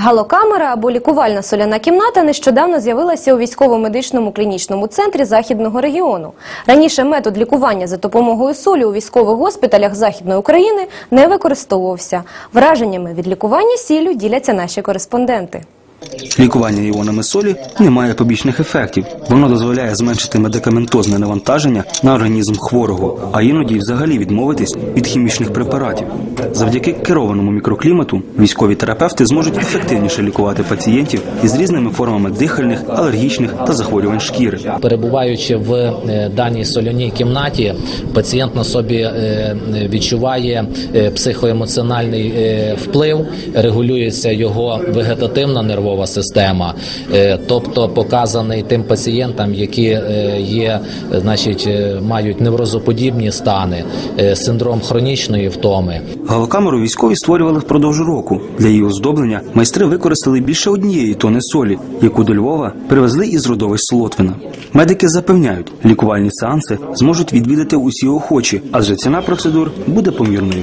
Галокамера або лікувальна соляна кімната нещодавно з'явилася у військово-медичному клінічному центрі західного регіону. Раніше метод лікування за допомогою солі у військових госпіталях Західної України не використовувався. Враженнями від лікування сіллю діляться наші кореспонденти. Лікування іонами солі не має побічних ефектів. Воно дозволяє зменшити медикаментозне навантаження на організм хворого, а іноді взагалі відмовитись від хімічних препаратів. Завдяки керованому мікроклімату військові терапевти зможуть ефективніше лікувати пацієнтів із різними формами дихальних, алергічних та захворювань шкіри. Перебуваючи в е, даній соляній кімнаті, пацієнт на собі е, відчуває е, психоемоціональний вплив, регулюється його вегетативна нервова система, Е, тобто показаний тим пацієнтам, які е, є, е, значить, мають неврозоподібні стани, синдром хронічної втоми. Галокамеру військові створювали впродовж року. Для її оздоблення майстри використали більше однієї тони солі, яку до Львова привезли із родовищ Солотвина. Медики запевняють, лікувальні сеанси зможуть відвідати усі охочі, адже ціна процедур буде помірною.